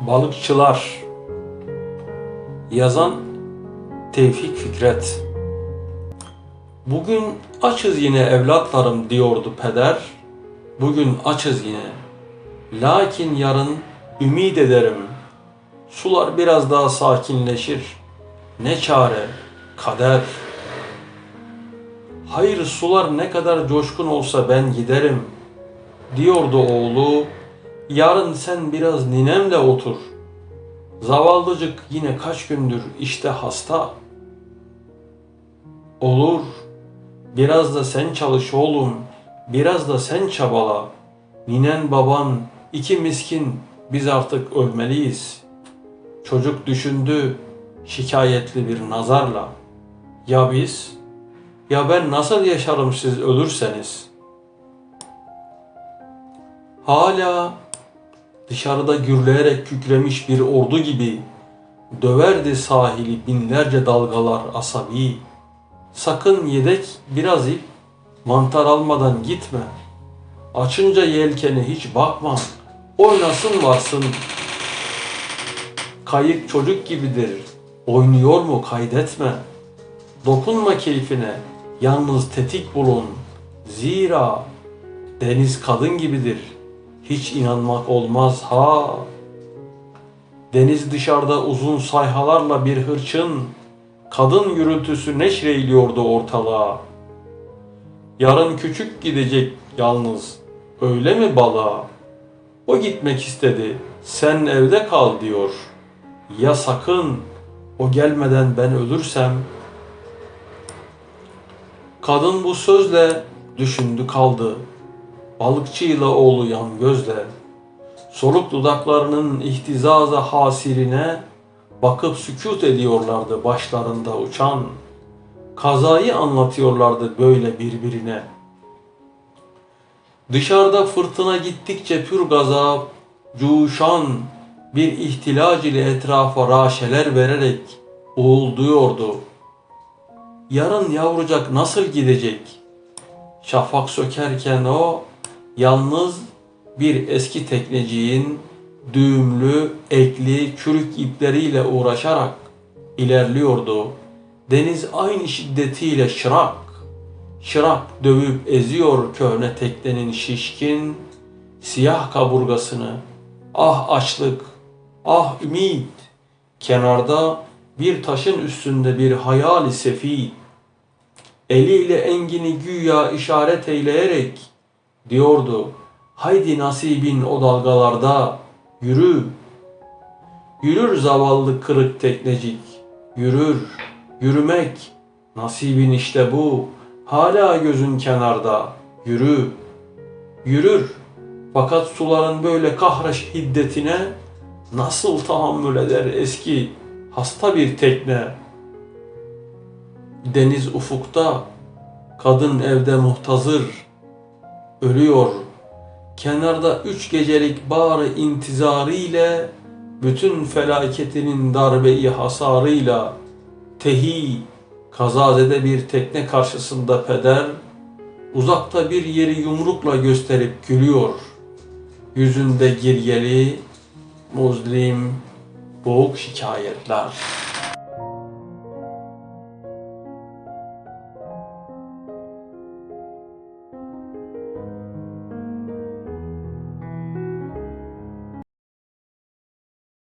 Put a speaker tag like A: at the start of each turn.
A: Balıkçılar Yazan Tevfik Fikret Bugün açız yine evlatlarım diyordu peder. Bugün açız yine. Lakin yarın ümit ederim. Sular biraz daha sakinleşir. Ne çare, kader. Hayır sular ne kadar coşkun olsa ben giderim. Diyordu oğlu Yarın sen biraz ninemle otur. Zavallıcık yine kaç gündür işte hasta. Olur. Biraz da sen çalış oğlum. Biraz da sen çabala. Ninen baban iki miskin biz artık ölmeliyiz. Çocuk düşündü şikayetli bir nazarla. Ya biz? Ya ben nasıl yaşarım siz ölürseniz? Hala dışarıda gürleyerek kükremiş bir ordu gibi döverdi sahili binlerce dalgalar asabi. Sakın yedek biraz ip, mantar almadan gitme. Açınca yelkeni hiç bakma, oynasın varsın. Kayık çocuk gibidir, oynuyor mu kaydetme. Dokunma keyfine, yalnız tetik bulun. Zira deniz kadın gibidir.'' Hiç inanmak olmaz ha. Deniz dışarıda uzun sayhalarla bir hırçın, kadın gürültüsü neşreyliyordu ortalığa. Yarın küçük gidecek yalnız, öyle mi balığa? O gitmek istedi, sen evde kal diyor. Ya sakın, o gelmeden ben ölürsem? Kadın bu sözle düşündü kaldı balıkçıyla oğlu yan gözle, soluk dudaklarının ihtizaza hasirine bakıp sükut ediyorlardı başlarında uçan, kazayı anlatıyorlardı böyle birbirine. Dışarıda fırtına gittikçe pür gazap, cuşan bir ihtilac ile etrafa raşeler vererek uğulduyordu. Yarın yavrucak nasıl gidecek? Şafak sökerken o Yalnız bir eski tekneciğin düğümlü, ekli, çürük ipleriyle uğraşarak ilerliyordu. Deniz aynı şiddetiyle şırak, şırak dövüp eziyor köhne teknenin şişkin, siyah kaburgasını. Ah açlık, ah ümit. Kenarda bir taşın üstünde bir hayali sefi. Eliyle engini güya işaret eyleyerek diyordu. Haydi nasibin o dalgalarda yürü. Yürür zavallı kırık teknecik. Yürür. Yürümek. Nasibin işte bu. Hala gözün kenarda. Yürü. Yürür. Fakat suların böyle kahraş hiddetine nasıl tahammül eder eski hasta bir tekne? Deniz ufukta, kadın evde muhtazır.'' Ölüyor. Kenarda üç gecelik bağrı intizarı ile bütün felaketinin darbeyi hasarıyla tehi kazazede bir tekne karşısında peder uzakta bir yeri yumrukla gösterip gülüyor. Yüzünde giryeli, muzlim, boğuk şikayetler.